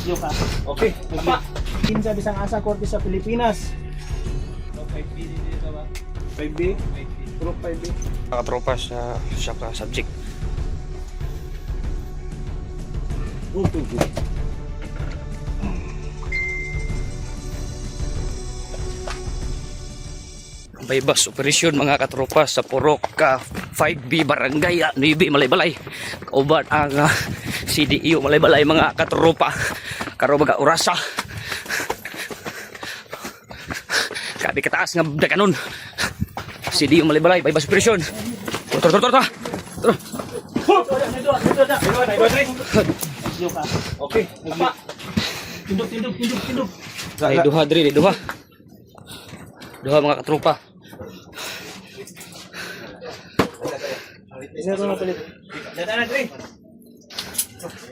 Video ka. Okay. Apa. Kinsa bisang asa korte sa Pilipinas. 5B. Group 5B. Nakatropa sa siya ka subject. Oh, two, two. Baybas operasyon mga katropa sa Purok ka 5B Barangay ah, 9 Malaybalay. Kauban ang ah, CDU Malaybalay mga katropa. Karo baga orasa. Kabi kataas nga dakanon. CDU Malaybalay Baybas operasyon. Tor. Tor. Video ka. Okay. Tindog, tindog, tindog, tindog. Ay duha di duha. Duha mga katropa.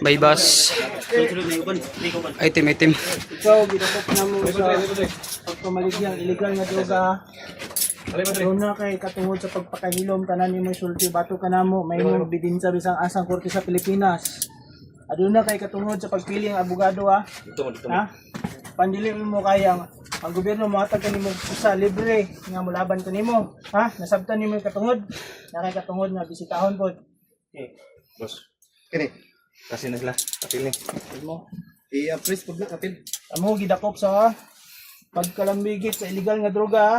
Na iban. Di ko ba? item item. Ikaw, ginapot na mo sa pagpamaligyan illegal nga droga. Doon na kay katungod sa pagpakahilom tanan ni mo sulti bato ka namo may mo bidinsa bisang asang korte sa Pilipinas. Aduna na kay katungod sa pagpili ng abogado ha. Dito mo, dito mo. Ha? Pandili mo kaya ang gobyerno mohatag kanimo sa libre nga mulaban kanimo. Ha? Nasabtan nimo yung katungod. Na kay katungod nga bisitahon pod. Okay. Boss. Kini. Kasi na sila. Kapil ni. Tignan mo. I-appraise po na kapil. Amo gidakop sa pagkalambigit sa illegal nga droga. ha?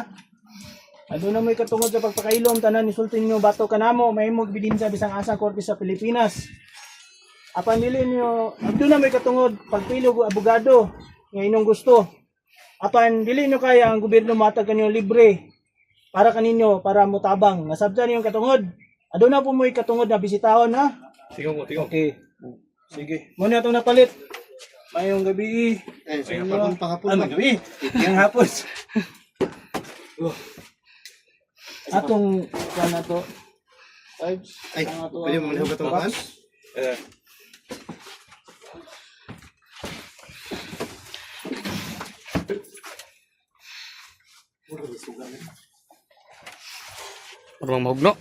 Ano na may katungod sa pagpakailom tanan ni sultin nyo bato kanamo may mo bidinsa bisang asa korte sa Pilipinas. Apan dili nyo ado na may katungod pagpilo og abogado nga inyong gusto. Apan dili nyo kaya ang gobyerno matag kanyo libre para kaninyo para mutabang. Nasabtan yung katungod. Ado na po mo katungod na bisitahon ha. Mo, tingnan mo. Okay. Sige. Muna itong napalit. Mayong gabi. Eh, Sa inyo. hapon, panghapon. Ah, magabi. Yung hapon. oh. Atong kan na to. Ay, pwede mo manihog itong kaan? Eh. Marunong mahugno.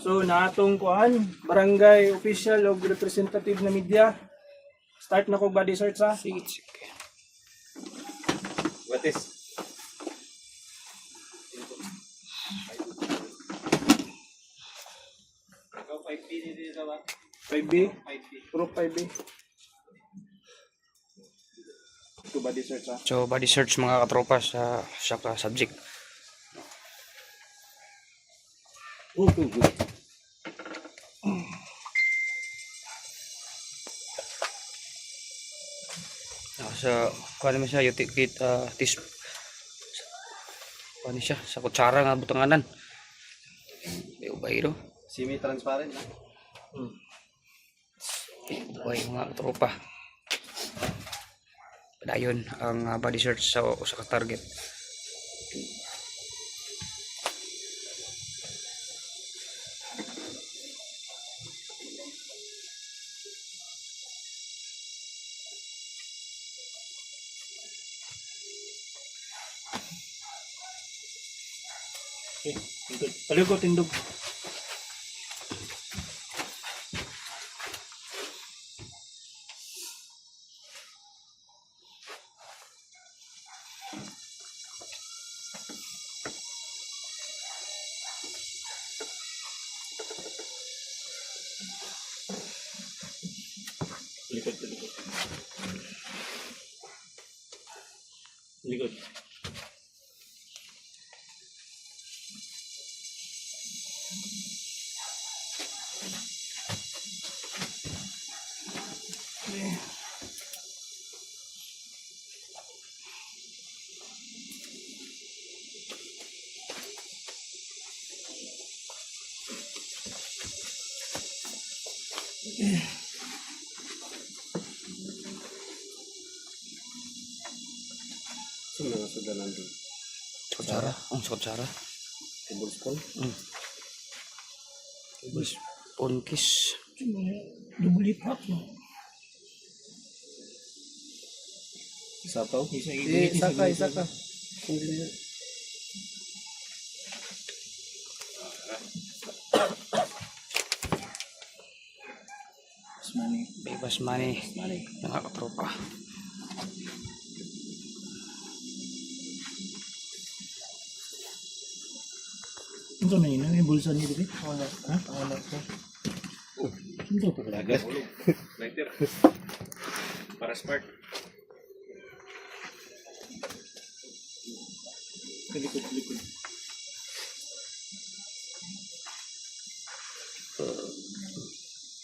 So natong kuan, barangay official o representative na media. Start na ko body search ha. Sige, sige. What is? Ikaw 5B dito ba? 5B. 5B. Group 5B. To body search ha. So body search mga katropa sa ka subject. Oh, good, good. Ah, sa kuha naman siya yuti kit uh, tis kuha siya sa kutsara nga butanganan. May ubay do. Semi-transparent na. Ubay mga katropa. Dayon ang ah, body search sa usa ka target. Okay, tindog. Paliw ko tindog. Likod, likod. Likod. Sino nga sudan nandun? Sa kutsara. Ang sa kutsara. Tablespoon? Tapos ponkis. Dubli pa. Sapaw. Isa Eh, isa ka, isa ka. Bebas money. Mga katropa. Ito na yun, may bulsa niyo dito. Wala. Ha? Wala ko. Ito pa pala. Lighter. Para spark. Kalikod, likod.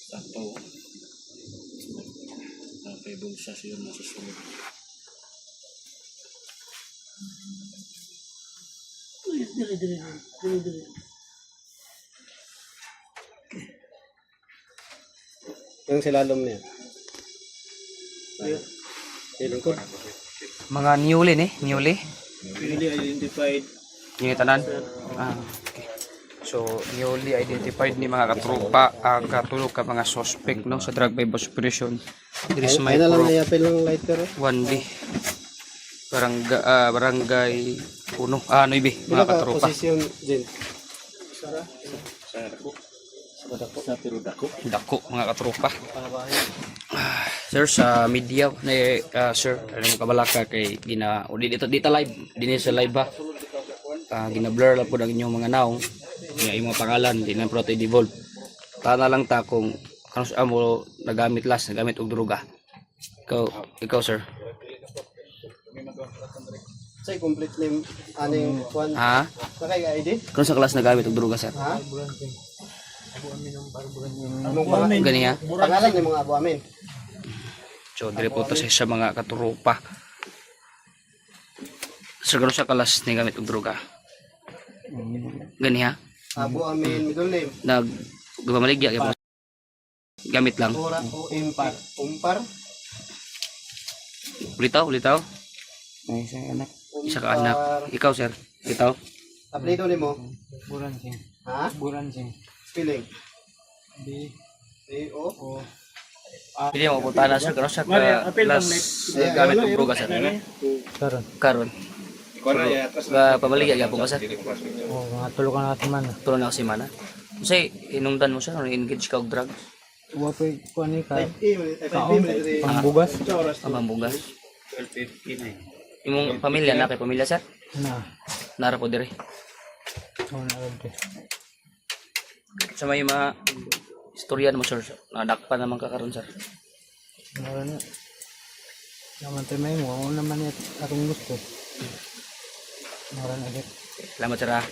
Sapaw. Napay bulsa siya nasa sulod. Dili, dili, dili. Dili. Yung silalom na yan. Ayun. Mga newly ni, newly. Newly identified. Yung itanan? Ah. So, newly identified ni mga katrupa ang katulog ka mga suspect no, sa drug by operation. There is my Ay, na lang, nayapin lang lighter. Eh. 1D barangga, uh, barangay Puno. Ah, ano ibi? Mga katropa. Posisyon din. Sara? Sara ko. Dako. Sa pero dako. Mga katropa. Ah, sir sa media ni uh, ah, sir ano mo kabalaka kay gina o dito dito live dinhi sa live ba. Ah, gina blur lang po ang inyong mga naong. Nga imong pangalan din ang protein devolve. Tana lang ta kung kanus amo nagamit last nagamit og droga. Ikaw ikaw sir. Say, complete name, aning kwan. Ha? Nakay ID? Kung sa class nagamit og droga sir? Ha? Anong pangalan? Gani ha? Pangalan ng mga abo amin. So, dire po to sa sa mga katurupa. Sir, kung sa class nagamit og droga? Gani ha? Abo amin, middle name. nag gumamaligya gyapon gamit lang Tura o impar. Umpar? ulitaw ulitaw isa anak isa ka anak. Ikaw, sir. Ikaw. Apelido ni mo? Buran Singh. Ha? Buran Singh. Spelling? B. A. O. O. Pili mo punta na sir karon sa ka last gamit ng bugas sir. Ano? Karon. Karon. Ba pabalik ya gapon ka sir. Oh, mga tulo ka na semana. Tulo na semana. Unsay inumdan mo sir or engage ka og drugs? Wa pa kuan ni ka. Pambugas. Ah, pambugas. 1259 imong pamilya na kay pamilya sir Na. nara po dire Oh, na rin. sa may mga istorya mo sir nadakpan naman ka karon sir Meron na. Naman tayo may mo. Naman yan. Atong gusto. Meron agad. salamat sir ah